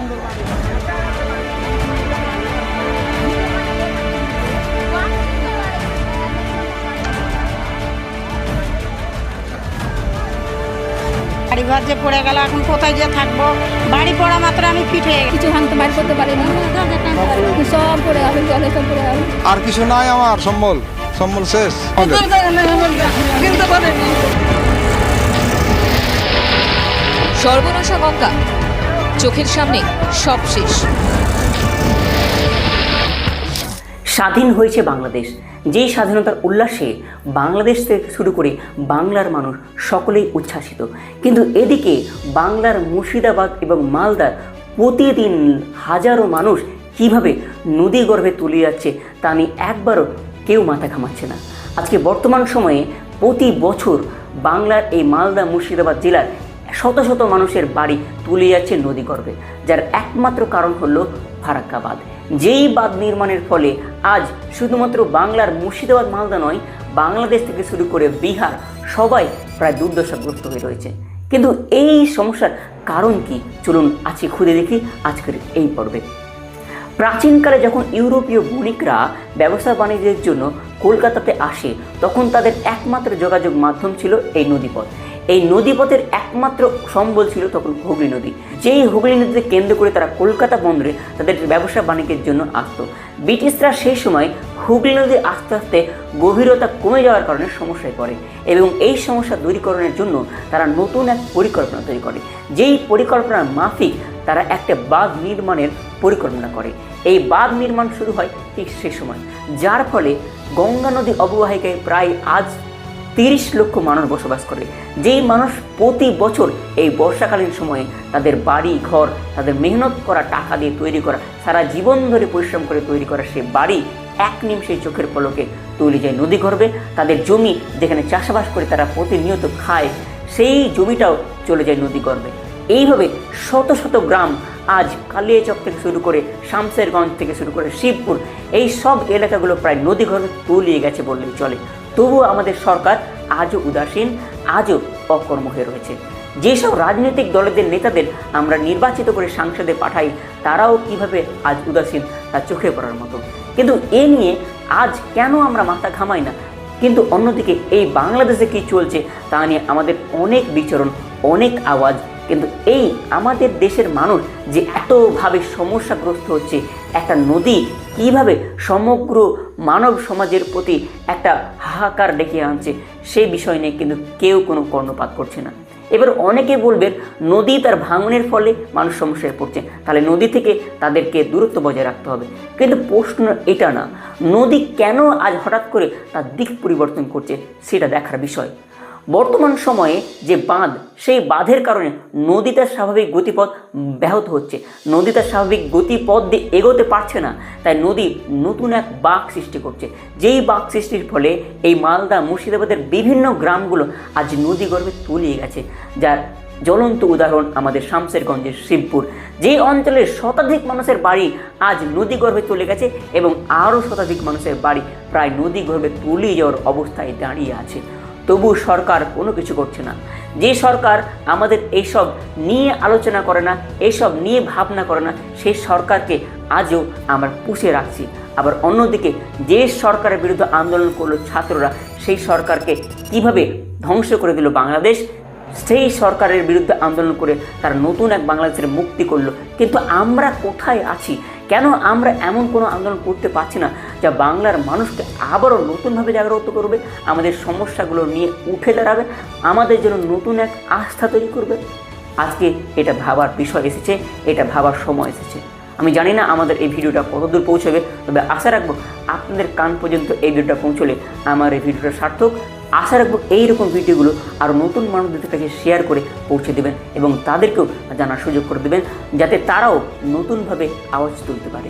সুন্দর বাড়ি বাড়ি ঘর যে পড়ে গেল এখন কোথায় যে থাকব? বাড়ি পড়া মাত্র আমি ফিট হয়ে কিছু ভাঙতে বাইর করতে পারিনি। সব পড়ে গেল জলে সব পড়ে গেল। আর কিছু নাই আমার সম্বল। সম্বল শেষ। সর্বনাশা গঙ্গা। চোখের সামনে সব শেষ। স্বাধীন হয়েছে বাংলাদেশ। যেই স্বাধীনতার উল্লাসে বাংলাদেশ থেকে শুরু করে বাংলার মানুষ সকলেই উচ্ছ্বাসিত। কিন্তু এদিকে বাংলার মুর্শিদাবাদ এবং মালদার প্রতিদিন হাজারো মানুষ কীভাবে নদী গর্ভে তুলে যাচ্ছে তা নিয়ে একবারও কেউ মাথা ঘামাচ্ছে না। আজকে বর্তমান সময়ে প্রতি বছর বাংলার এই মালদা মুর্শিদাবাদ জেলার শত শত মানুষের বাড়ি তুলে যাচ্ছে নদী গর্ভে, যার একমাত্র কারণ হলো ফারাক্কা বাঁধ যেই বাঁধ নির্মাণের ফলে আজ শুধুমাত্র বাংলার মুর্শিদাবাদ মালদা নয়, বাংলাদেশ থেকে শুরু করে বিহার সবাই প্রায় দুর্দশাগ্রস্ত হয়ে রয়েছে। কিন্তু এই সমস্যার কারণ কি? চলুন আজকে খুঁজে দেখি আজকের এই পর্বে। প্রাচীনকালে যখন ইউরোপীয় বণিকরা ব্যবসা বাণিজ্যের জন্য কলকাতাতে আসে, তখন তাদের একমাত্র যোগাযোগ মাধ্যম ছিল এই নদীপথ। এই নদীপথের একমাত্র সম্বল ছিল তখন হুগলি নদী। যেই হুগলি নদীকে কেন্দ্র করে তারা কলকাতা বন্দরে তাদের ব্যবসা বাণিজ্যের জন্য আসতো। ব্রিটিশরা সেই সময় হুগলি নদী আস্তে আস্তে গভীরতা কমে যাওয়ার কারণে সমস্যায় পড়ে এবং এই সমস্যা দূরীকরণের জন্য তারা নতুন এক পরিকল্পনা তৈরি করে। যেই পরিকল্পনার মাফিক তারা একটা বাঁধ নির্মাণের পরিকল্পনা করে। এই বাঁধ নির্মাণ শুরু হয় ঠিক সেই সময়। যার ফলে গঙ্গা নদী অববাহিকায় প্রায় আজ তিরিশ লক্ষ মানুষ বসবাস করে। যেই মানুষ প্রতি বছর এই বর্ষাকালীন সময়ে তাদের বাড়ি, ঘর, তাদের মেহনত করা, টাকা দিয়ে তৈরি করা, সারা জীবন ধরে পরিশ্রম করে তৈরি করা সে বাড়ি এক নিমিষে চোখের পলকে তৈরি যায়, নদী গর্ভে তাদের জমি যেখানে চাষবাস করে তারা প্রতিনিয়ত খায়, সেই জমিটাও চলে যায় নদী গর্বে। এইভাবে শত শত গ্রাম আজ কালিয়াচক থেকে শুরু করে শামসেরগঞ্জ থেকে শুরু করে শিবপুর, এই সব এলাকাগুলো প্রায় নদী গর্ভে তলিয়ে গেছে বললেই চলে। তবুও আমাদের সরকার আজও উদাসীন, আজও অকর্ম হয়ে রয়েছে। যেসব রাজনৈতিক দলেদের নেতাদের আমরা নির্বাচিত করে সংসদে পাঠাই, তারাও কীভাবে আজ উদাসীন, তা চোখে পড়ার মতো। কিন্তু এ নিয়ে আজ কেন আমরা মাথা ঘামাই না? কিন্তু অন্যদিকে এই বাংলাদেশে কি চলছে, তা নিয়ে আমাদের অনেক বিচরণ, অনেক আওয়াজ। কিন্তু এই আমাদের দেশের মানুষ যে এতভাবে সমস্যাগ্রস্ত হচ্ছে, একটা নদী কীভাবে সমগ্র মানব সমাজের প্রতি একটা হাহাকার ডেকে আনছে, সেই বিষয় নিয়ে কিন্তু কেউ কোনো কর্ণপাত করছে না। এবার অনেকে বলবেন নদী তার ভাঙনের ফলে মানুষ সমস্যায় পড়ছে। তাহলে নদী থেকে তাদেরকে দূরত্ব বজায় রাখতে হবে। কিন্তু প্রশ্ন এটা না, নদী কেন আজ হঠাৎ করে তার দিক পরিবর্তন করছে, সেটা দেখার বিষয়। বর্তমান সময়ে যে বাঁধ, সেই বাঁধের কারণে নদী তার স্বাভাবিক গতিপথ ব্যাহত হচ্ছে। নদী তার স্বাভাবিক গতিপথ দিয়ে এগোতে পারছে না, তাই নদী নতুন এক বাঘ সৃষ্টি করছে। যেই বাঘ সৃষ্টির ফলে এই মালদা মুর্শিদাবাদের বিভিন্ন গ্রামগুলো আজ নদী গর্ভে তলিয়ে গেছে, যার জ্বলন্ত উদাহরণ আমাদের শামসেরগঞ্জের শিবপুর। যে অঞ্চলের শতাধিক মানুষের বাড়ি আজ নদী গর্ভে চলে গেছে এবং আরও শতাধিক মানুষের বাড়ি প্রায় নদী গর্ভে তলিয়ে যাওয়ার অবস্থায় দাঁড়িয়ে আছে। তবু সরকার কোনো কিছু করছে না। যে সরকার আমাদের এইসব নিয়ে আলোচনা করে না, এইসব নিয়ে ভাবনা করে না, সেই সরকারকে আজও আমরা পুষে রাখছি। আবার অন্যদিকে যে সরকারের বিরুদ্ধে আন্দোলন করল ছাত্ররা, সেই সরকারকে কীভাবে ধ্বংস করে দিল বাংলাদেশ, সেই সরকারের বিরুদ্ধে আন্দোলন করে তারা নতুন এক বাংলাদেশের মুক্তি করল। কিন্তু আমরা কোথায় আছি? কেন আমরা এমন কোনো আন্দোলন করতে পারছি না যা বাংলার মানুষকে আবারও নতুনভাবে জাগ্রত করবে, আমাদের সমস্যাগুলো নিয়ে উঠে দাঁড়াবে, আমাদের জন্য নতুন এক আস্থা তৈরি করবে? আজকে এটা ভাবার বিষয় এসেছে, এটা ভাবার সময় এসেছে। আমি জানি না আমাদের এই ভিডিওটা কতদূর পৌঁছবে, তবে আশা রাখব আপনাদের কান পর্যন্ত এই ভিডিওটা পৌঁছলে আমার এই ভিডিওটা সার্থক আশা রাখব এইরকম ভিডিওগুলো আরও নতুন মানুষদের কাছে শেয়ার করে পৌঁছে দেবেন এবং তাদেরকেও জানার সুযোগ করে দেবেন, যাতে তারাও নতুনভাবে আওয়াজ তুলতে পারে।